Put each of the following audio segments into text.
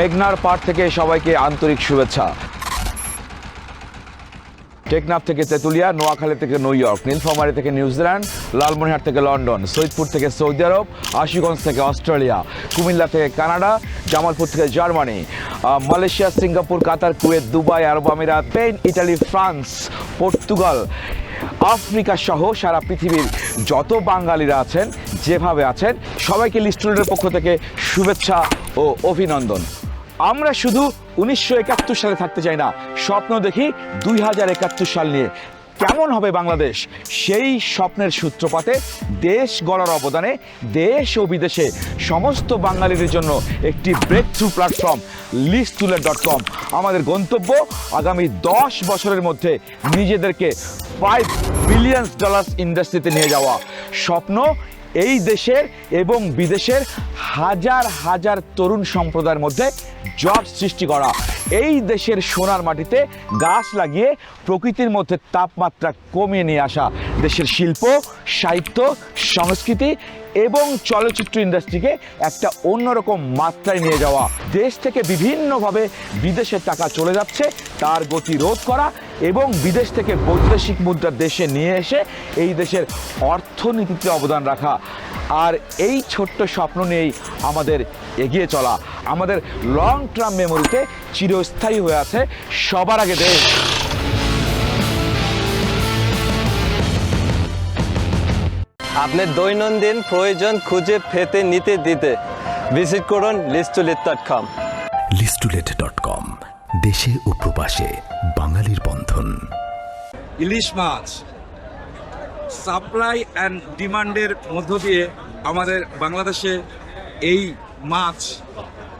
মেঘনার পাড় থেকে সবাইকে আন্তরিক শুভেচ্ছা। টেকনাফ থেকে তেঁতুলিয়া, নোয়াখালী থেকে নিউ ইয়র্ক, নীলফামারী থেকে নিউজিল্যান্ড লালমনিরহাট থেকে লন্ডন, সৈয়দপুর থেকে সৌদি আরব, আশুগঞ্জ থেকে অস্ট্রেলিয়া, কুমিল্লা থেকে কানাডা, জামালপুর থেকে Germany Malaysia, Singapore, Qatar, Kuwait, Dubai, আরব আমিরাত, Spain, Italy, France, Portugal, Africa সহ সারা পৃথিবীর যত বাঙালিরা আছেন, যেভাবে আছেন, সবাইকে লিস্টুডের পক্ষ থেকে শুভেচ্ছা ও অভিনন্দন। আমরা শুধু উনিশশো একাত্তর সালে থাকতে চাই না, স্বপ্ন দেখি দুই হাজার একাত্তর সাল নিয়ে। কেমন হবে বাংলাদেশ? সেই স্বপ্নের সূত্রপাতে দেশ গড়ার অবদানে দেশ ও বিদেশে সমস্ত বাঙালিদের জন্য একটি breakthrough platform list to let dot com আমাদের গন্তব্য আগামী দশ বছরের মধ্যে নিজেদেরকে ফাইভ বিলিয়ন ডলার্স ইন্ডাস্ট্রিতে নিয়ে যাওয়া। স্বপ্ন এই দেশের এবং বিদেশের হাজার হাজার তরুণ সম্প্রদায়ের মধ্যে জব সৃষ্টি করা। এই দেশের সোনার মাটিতে গাছ লাগিয়ে প্রকৃতির মধ্যে তাপমাত্রা কমিয়ে নিয়ে আসা দেশের শিল্প, সাহিত্য, সংস্কৃতি এবং চলচ্চিত্র ইন্ডাস্ট্রিকে একটা অন্যরকম মাত্রায় নিয়ে যাওয়া দেশ থেকে বিভিন্নভাবে বিদেশে টাকা চলে যাচ্ছে, তার গতি রোধ করা এবং বিদেশ থেকে বৈদেশিক মুদ্রা দেশে নিয়ে এসে এই দেশের অর্থনীতিতে অবদান রাখা। আর এই ছোট্ট স্বপ্ন নিয়েই আমাদের এগিয়ে চলা। আমাদের লং টার্ম মেমোরিতে চিরস্থায়ী হয়ে আছে সবার আগে দেশ। আপনার দৈনন্দিন প্রয়োজন খুঁজে পেতে নিতে দিতে ভিজিট করুন লিস্টুলেট ডট কম লিস্টুলেট ডট কম দেশে ও প্রবাসে বাঙালির বন্ধন। ইলিশ মাছ সাপ্লাই অ্যান্ড ডিমান্ডের মধ্য দিয়ে আমাদের বাংলাদেশে এই মাছ,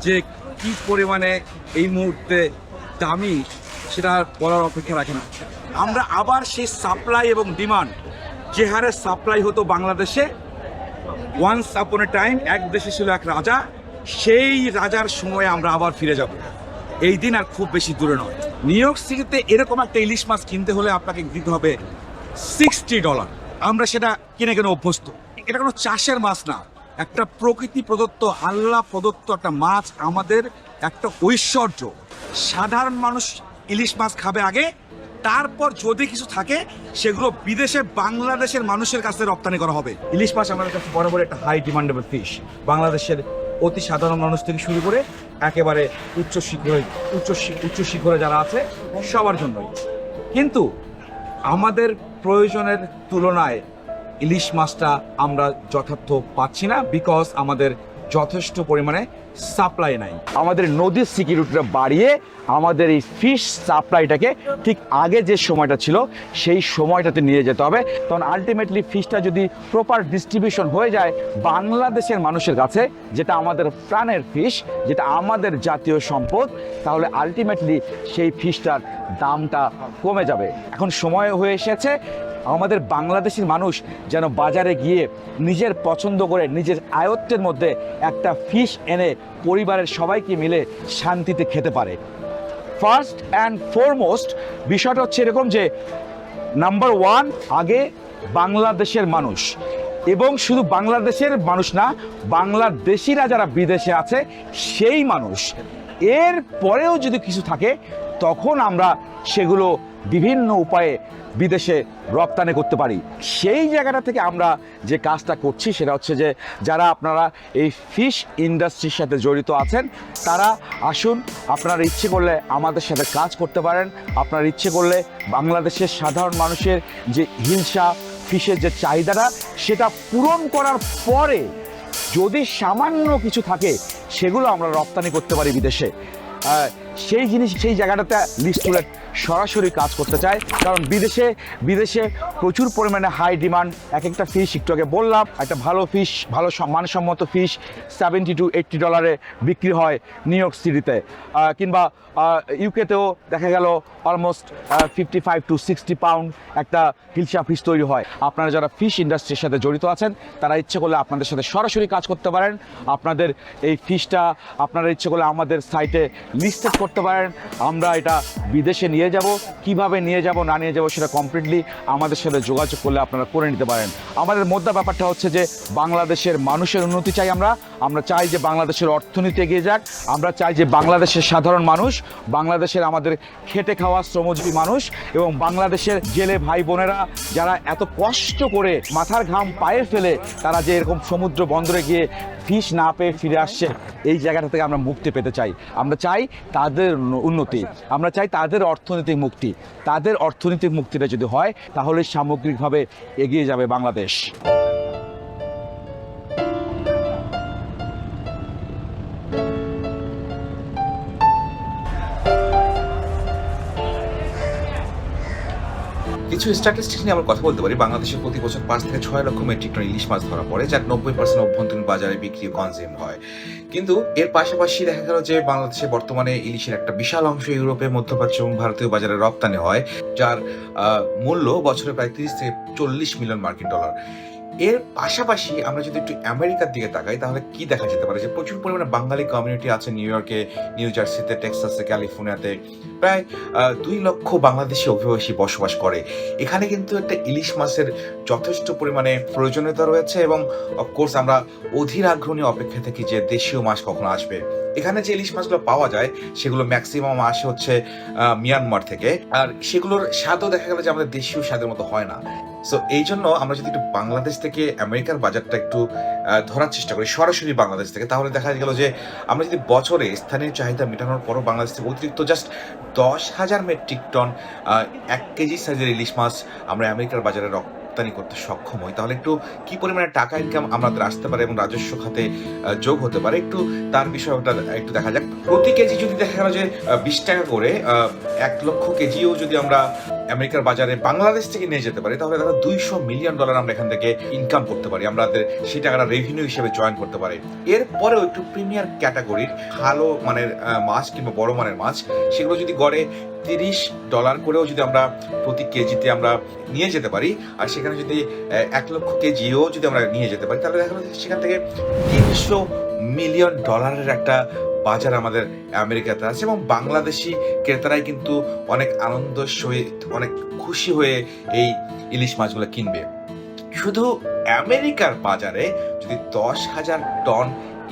যে কি পরিমাণে এই মুহূর্তে দামি, সেটা বলার অপেক্ষা রাখে না। আমরা আবার সেই সাপ্লাই এবং ডিমান্ড যে হারে সাপ্লাই হতো বাংলাদেশে ওয়ান্স আপন এ টাইম এক দেশে ছিল এক রাজা, সেই রাজার সময়ে আমরা আবার ফিরে যাব। এই দিন আর খুব বেশি দূরে নয়। নিউ ইয়র্ক সিটিতে এরকম একটা ইলিশ মাছ কিনতে হলে আপনাকে দিতে হবে সিক্সটি ডলার আমরা সেটা কিনে কিনে অভ্যস্ত? এটা কোনো চাষের মাছ না। একটা প্রকৃতি প্রদত্ত, আল্লাহ প্রদত্ত একটা মাছ আমাদের একটা ঐশ্বর্য। সাধারণ মানুষ ইলিশ মাছ খাবে আগে, তারপর যদি কিছু থাকে, সেগুলো বিদেশে বাংলাদেশের মানুষের কাছে রপ্তানি করা হবে। ইলিশ মাছ আমাদের কাছে বরাবর একটা হাই ডিমান্ডেবল ফিশ বাংলাদেশের অতি সাধারণ মানুষ থেকে শুরু করে একেবারে উচ্চ শিখরে, উচ্চ উচ্চ শিখরে যারা আছে, সবার জন্যই। কিন্তু আমাদের প্রয়োজনের তুলনায় ইলিশ মাছটা আমরা যথার্থ পাচ্ছি না বিকজ আমাদের যথেষ্ট পরিমাণে সাপ্লাই নাই। আমাদের নদীর সিকিউরিটিটা বাড়িয়ে আমাদের এই ফিশ সাপ্লাইটাকে ঠিক আগে যে সময়টা ছিল, সেই সময়টাতে নিয়ে যেতে হবে। তখন আলটিমেটলি ফিশটা যদি প্রপার ডিস্ট্রিবিউশন হয়ে যায় বাংলাদেশের মানুষের কাছে, যেটা আমাদের প্রাণের ফিশ যেটা আমাদের জাতীয় সম্পদ, তাহলে আলটিমেটলি সেই ফিশটার দামটা কমে যাবে। এখন সময় হয়ে এসেছে, আমাদের বাংলাদেশের মানুষ যেন বাজারে গিয়ে নিজের পছন্দ করে নিজের আয়ত্তের মধ্যে একটা ফিশ এনে পরিবারের সবাইকে মিলে শান্তিতে খেতে পারে। ফার্স্ট অ্যান্ড ফরমোস্ট বিষয়টা হচ্ছে এরকম যে নাম্বার ওয়ান আগে বাংলাদেশের মানুষ। এবং শুধু বাংলাদেশের মানুষ না, বাংলাদেশিরা যারা বিদেশে আছে, সেই মানুষ। এর পরেও যদি কিছু থাকে, তখন আমরা সেগুলো বিভিন্ন উপায়ে বিদেশে রপ্তানি করতে পারি। সেই জায়গাটা থেকে আমরা যে কাজটা করছি, সেটা হচ্ছে যে যারা আপনারা এই ফিশ ইন্ডাস্ট্রির সাথে জড়িত আছেন, তারা আসুন, আপনারা ইচ্ছে করলে আমাদের সাথে কাজ করতে পারেন। আপনার ইচ্ছে করলে বাংলাদেশের সাধারণ মানুষের যে হিংসা, ফিশের যে চাহিদাটা, সেটা পূরণ করার পরে যদি সামান্য কিছু থাকে সেগুলো আমরা রপ্তানি করতে পারি বিদেশে। সেই জিনিস, সেই জায়গাটাতে লিস্টুলেট সরাসরি কাজ করতে চায়। কারণ বিদেশে বিদেশে প্রচুর পরিমাণে হাই ডিমান্ড এক একটা ফিশ একটু আগে বললাম, একটা ভালো ফিশ ভালো মানসম্মত ফিশ সেভেন্টি টু এইট্টি ডলারে বিক্রি হয় নিউ ইয়র্ক সিটিতে কিংবা ইউকেতেও দেখা গেল almost fifty five to sixty pound একটা হিলসা ফিশ তৈরি হয়। আপনারা যারা ফিশ ইন্ডাস্ট্রির সাথে জড়িত আছেন, তারা ইচ্ছে করলে আপনাদের সাথে সরাসরি কাজ করতে পারেন। আপনাদের এই ফিশটা আপনারা ইচ্ছে করলে আমাদের সাইটে লিস্টেড করতে পারেন। আমরা এটা বিদেশে নিয়ে যাব, কীভাবে নিয়ে যাব, না নিয়ে যাব সেটা কমপ্লিটলি আমাদের সাথে যোগাযোগ করলে আপনারা করে নিতে পারেন। আমাদের মোদ্দা ব্যাপারটা হচ্ছে যে, বাংলাদেশের মানুষের উন্নতি চাই আমরা আমরা চাই যে বাংলাদেশের অর্থনীতি এগিয়ে যাক, আমরা চাই যে বাংলাদেশের সাধারণ মানুষ, বাংলাদেশের আমাদের খেটে খাওয়া শ্রমজীবী মানুষ এবং বাংলাদেশের জেলে ভাই বোনেরা যারা এত কষ্ট করে মাথার ঘাম পায়ে ফেলে, তারা যে এরকম সমুদ্র বন্দরে গিয়ে ফিশ না পেয়ে ফিরে আসছে, এই জায়গাটা থেকে আমরা মুক্তি পেতে চাই। আমরা চাই তাদের উন্নতি, আমরা চাই তাদের অর্থনৈতিক মুক্তি। তাদের অর্থনৈতিক মুক্তিটা যদি হয় তাহলে সামগ্রিকভাবে এগিয়ে যাবে বাংলাদেশ। কিছু স্ট্যাটিস্টিক্স নিয়ে আমরা কথা বলতে পারি। বাংলাদেশে প্রতি বছর পাঁচ থেকে ছয় লক্ষ মেট্রিক টন ইলিশ মাছ ধরা পড়ে, যার নব্বই পার্সেন্ট অভ্যন্তরীণ বাজারে বিক্রি কনজিউম হয়। কিন্তু এর পাশাপাশি দেখা গেল যে বাংলাদেশে বর্তমানে ইলিশের একটা বিশাল অংশ ইউরোপে, মধ্যপ্রাচ্য এবং ভারতীয় বাজারে রপ্তানি হয়, যার মূল্য বছরে প্রায় তিরিশ থেকে চল্লিশ মিলিয়ন মার্কিন ডলার। এর পাশাপাশি আমরা যদি একটু আমেরিকার দিকে তাকাই, তাহলে কি দেখা যেতে পারে? যে প্রচুর পরিমাণে বাঙালি কমিউনিটি আছে নিউ ইয়র্কে নিউ জার্সিতে টেক্সাসে ক্যালিফোর্নিয়াতে প্রায় দুই লক্ষ বাংলাদেশি অভিবাসী বসবাস করে। এখানে কিন্তু একটা ইলিশ মাছের যথেষ্ট পরিমাণে প্রয়োজনীয়তা রয়েছে এবং অফকোর্স আমরা অধীর আগ্রহ অপেক্ষা থাকি যে দেশীয় মাছ কখন আসবে। এখানে যে ইলিশ মাছগুলো পাওয়া যায়, সেগুলো ম্যাক্সিমাম আসে হচ্ছে মিয়ানমার থেকে। আর সেগুলোর স্বাদও দেখা গেল যে আমাদের দেশীয় স্বাদের মতো হয় না। সো এই জন্য আমরা যদি একটু বাংলাদেশ থেকে আমেরিকার বাজারটা একটু ধরার চেষ্টা করি, সরাসরি বাংলাদেশ থেকে, তাহলে দেখা গেল যে আমরা যদি বছরে স্থানীয় চাহিদা মেটানোর পরও বাংলাদেশ থেকে অতিরিক্ত জাস্ট দশ হাজার মেট্রিক টন এক কেজি সাইজের ইলিশ মাছ আমরা আমেরিকার বাজারে রপ্তানি করতে সক্ষম হই। তাহলে একটু কি পরিমাণে টাকা ইনকাম আমাদের আসতে পারে এবং রাজস্ব খাতে যোগ হতে পারে? একটু তার বিষয়টা একটু দেখা যাক। প্রতি কেজি যদি দেখা গেল যে বিশ টাকা করে এক লক্ষ কেজিও যদি আমরা আমেরিকার বাজারে বাংলাদেশ থেকে নিয়ে যেতে পারি, তাহলে তারা দুইশো মিলিয়ন ডলার আমরা এখান থেকে ইনকাম করতে পারি আমাদের সেই টাকাটা রেভিনিউ হিসেবে জয়েন করতে পারি। এরপরেও একটু প্রিমিয়ার ক্যাটাগরির ভালো মানের মাছ কিংবা বড় মানের মাছ সেগুলো যদি গড়ে তিরিশ ডলার করেও যদি আমরা প্রতি কেজিতে আমরা নিয়ে যেতে পারি, আর সেখানে যদি এক লক্ষ কেজিও যদি আমরা নিয়ে যেতে পারি, তাহলে দেখা সেখান থেকে তিনশো মিলিয়ন ডলারের একটা বাজার আমাদের আমেরিকাতে আছে এবং বাংলাদেশি ক্রেতারাই কিন্তু অনেক আনন্দ সহিত অনেক খুশি হয়ে এই ইলিশ মাছগুলো কিনবে। শুধু আমেরিকার বাজারে যদি দশ হাজার টন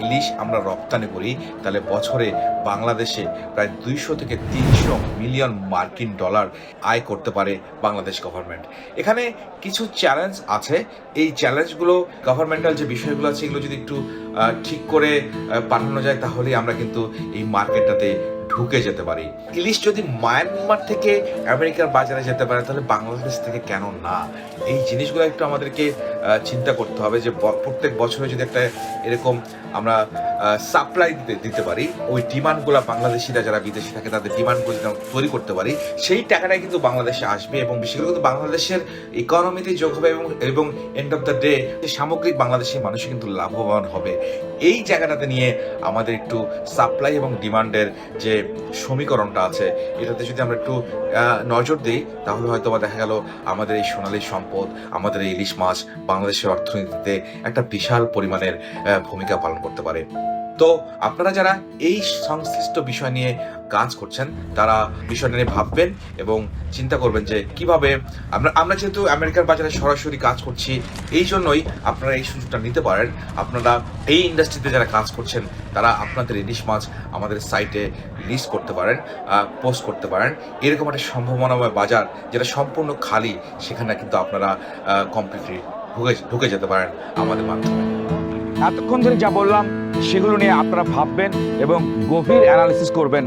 ইলিশ আমরা রপ্তানি করি, তাহলে বছরে বাংলাদেশে প্রায় দুইশো থেকে তিনশো মিলিয়ন মার্কিন ডলার আয় করতে পারে বাংলাদেশ গভর্নমেন্ট এখানে কিছু চ্যালেঞ্জ আছে। এই চ্যালেঞ্জগুলো গভর্নমেন্টাল যে বিষয়গুলো আছে, এগুলো যদি একটু ঠিক করে পাঠানো যায়, তাহলেই আমরা কিন্তু এই মার্কেটটাতে ঢুকে যেতে পারি। ইলিশ যদি মায়ানমার থেকে আমেরিকার বাজারে যেতে পারে, তাহলে বাংলাদেশ থেকে কেন না? এই জিনিসগুলো একটু আমাদেরকে চিন্তা করতে হবে যে প্রত্যেক বছরে যদি একটা এরকম আমরা সাপ্লাই দিতে দিতে পারি, ওই ডিমান্ডগুলো বাংলাদেশিরা যারা বিদেশে থাকে, তাদের ডিমান্ডগুলো তৈরি করতে পারি, সেই টাকাটাই কিন্তু বাংলাদেশে আসবে এবং বিশেষ করে কিন্তু বাংলাদেশের ইকোনমিতে যোগ হবে এবং এবং এন্ড অফ দ্য ডে সামগ্রিক বাংলাদেশের মানুষ কিন্তু লাভবান হবে। এই জায়গাটাতে নিয়ে আমাদের একটু সাপ্লাই এবং ডিমান্ডের যে সমীকরণটা আছে, এটাতে যদি আমরা একটু নজর দিই, তাহলে হয়তো বা দেখা গেল আমাদের এই সোনালী সম্পদ, আমাদের এই ইলিশ মাছ বাংলাদেশের অর্থনীতিতে একটা বিশাল পরিমাণের ভূমিকা পালন করতে পারে। তো আপনারা যারা এই সংশ্লিষ্ট বিষয় নিয়ে কাজ করছেন, তারা বিষয়টা নিয়ে ভাববেন এবং চিন্তা করবেন যে কীভাবে আমরা আমরা যেহেতু আমেরিকার বাজারে সরাসরি কাজ করছি, এই জন্যই আপনারা এই সুযোগটা নিতে পারেন। আপনারা এই ইন্ডাস্ট্রিতে যারা কাজ করছেন, তারা আপনাদের ইলিশ মাছ আমাদের সাইটে লিস্ট করতে পারেন পোস্ট করতে পারেন। এরকম একটা সম্ভাবনাময় বাজার যেটা সম্পূর্ণ খালি, সেখানে কিন্তু আপনারা কমপ্লিটলি ঢুকে ঢুকে যেতে পারেন আমাদের মাধ্যমে। এতক্ষণ ধরে যা বললাম, সেগুলো নিয়ে আপনারা ভাববেন এবং গভীর অ্যানালিসিস করবেন।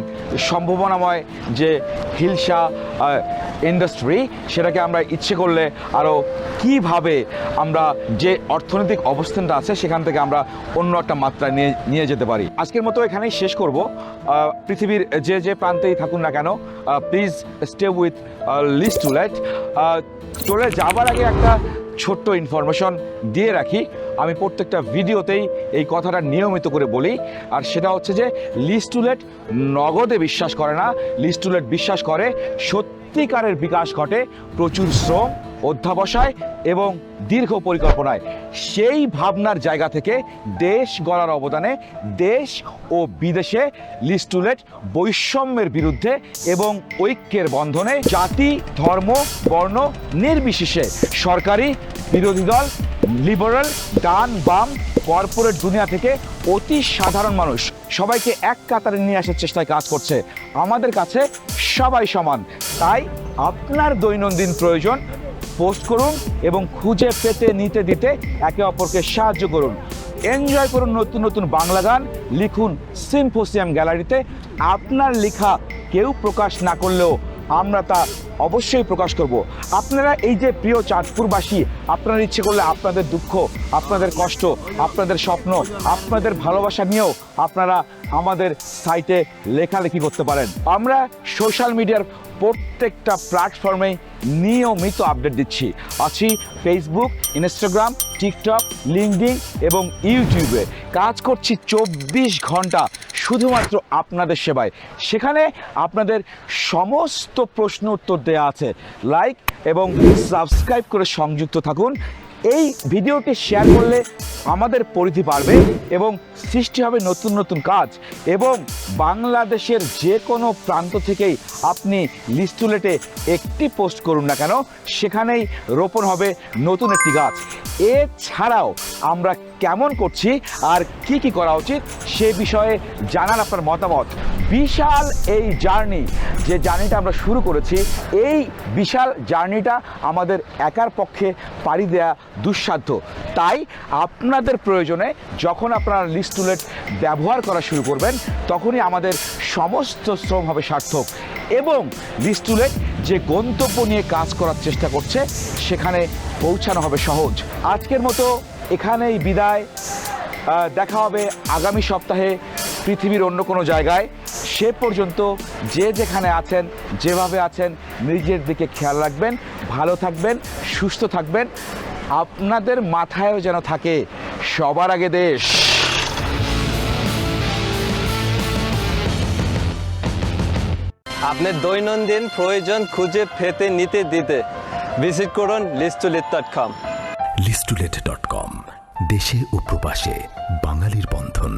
সম্ভাবনাময় যে হিলসা ইন্ডাস্ট্রি সেটাকে আমরা ইচ্ছে করলে আরও কীভাবে আমরা যে অর্থনৈতিক অবস্থানটা আছে, সেখান থেকে আমরা অন্য একটা মাত্রা নিয়ে নিয়ে যেতে পারি। আজকের মতো এখানেই শেষ করব। পৃথিবীর যে যে প্রান্তেই থাকুন না কেন please stay with list to let চলে যাবার আগে একটা ছোট্ট ইনফরমেশন দিয়ে রাখি। আমি প্রত্যেকটা ভিডিওতেই এই কথাটা নিয়মিত করে বলি। আর সেটা হচ্ছে যে, লিস্টুলেট নগদে বিশ্বাস করে না। লিস্টুলেট বিশ্বাস করে সত্যিকারের বিকাশ ঘটে প্রচুর শ্রম, অধ্যাবসায় এবং দীর্ঘ পরিকল্পনায়। সেই ভাবনার জায়গা থেকে দেশ গড়ার অবদানে দেশ ও বিদেশে লিস্টুলেট বৈষম্যের বিরুদ্ধে এবং ঐক্যের বন্ধনে জাতি, ধর্ম, বর্ণ নির্বিশেষে সরকারি বিরোধী দল লিবারাল ডান, বাম কর্পোরেট দুনিয়া থেকে অতি সাধারণ মানুষ। সবাইকে এক কাতারে নিয়ে আসার চেষ্টায় কাজ করছে। আমাদের কাছে সবাই সমান। তাই আপনার দৈনন্দিন প্রয়োজন, পোস্ট করুন এবং খুঁজে পেতে, নিতে, দিতে একে অপরকে সাহায্য করুন। এনজয় করুন নতুন নতুন বাংলা গান, লিখুন সিম্পোসিয়াম গ্যালারিতে। আপনার লেখা কেউ প্রকাশ না করলেও আমরা তা অবশ্যই প্রকাশ করব। আপনারা এই যে প্রিয় চাঁদপুরবাসী, আপনারা ইচ্ছে করলে আপনাদের দুঃখ, আপনাদের কষ্ট, আপনাদের স্বপ্ন, আপনাদের ভালোবাসা নিয়েও আপনারা আমাদের সাইটে লেখালেখি করতে পারেন। আমরা সোশ্যাল মিডিয়ার প্রত্যেকটা প্ল্যাটফর্মে নিয়মিত আপডেট দিচ্ছি। আছি ফেসবুক ইনস্টাগ্রাম টিকটক লিঙ্কডিন এবং ইউটিউবে কাজ করছি চব্বিশ ঘণ্টা। শুধুমাত্র আপনাদের সেবায়। সেখানে আপনাদের সমস্ত প্রশ্ন উত্তর দেওয়া আছে। লাইক এবং সাবস্ক্রাইব করে সংযুক্ত থাকুন। এই ভিডিওটি শেয়ার করলে আমাদের পরিধি বাড়বে এবং সৃষ্টি হবে নতুন নতুন কাজ এবং বাংলাদেশের যে কোনো প্রান্ত থেকেই আপনি লিস্টুলেটে একটি পোস্ট করুন না কেন, সেখানেই রোপণ হবে নতুন একটি গাছ। এছাড়াও আমরা কেমন করছি আর কি কি করা উচিত সে বিষয়ে জানার আপনার মতামত। বিশাল এই জার্নি, যে জার্নিটা আমরা শুরু করেছি, এই বিশাল জার্নিটা আমাদের একার পক্ষে পাড়ি দেয়া দুঃসাধ্য। তাই আপনাদের প্রয়োজনে যখন আপনারা লিস্টুলেট ব্যবহার করা শুরু করবেন, তখনই আমাদের সমস্ত শ্রম হবে সার্থক এবং লিস্টুলেট যে গন্তব্য নিয়ে কাজ করার চেষ্টা করছে, সেখানে পৌঁছানো হবে সহজ। আজকের মতো এখানেই বিদায়। দেখা হবে আগামী সপ্তাহে পৃথিবীর অন্য কোনো জায়গায়। সে পর্যন্ত যে যেখানে আছেন যেভাবে আছেন নিজের দিকে খেয়াল রাখবেন ভালো থাকবেন সুস্থ থাকবেন। আপনাদের মাথায়ও যেন থাকে সবার আগে দেশ। আপনার দৈনন্দিন প্রয়োজন খুঁজে পেতে নিতে দিতে ভিজিট করুন লিস্টুলিত ডট কম লিস্টুলেট ডট কম দেশে ও প্রবাসে বাঙালির বন্ধন।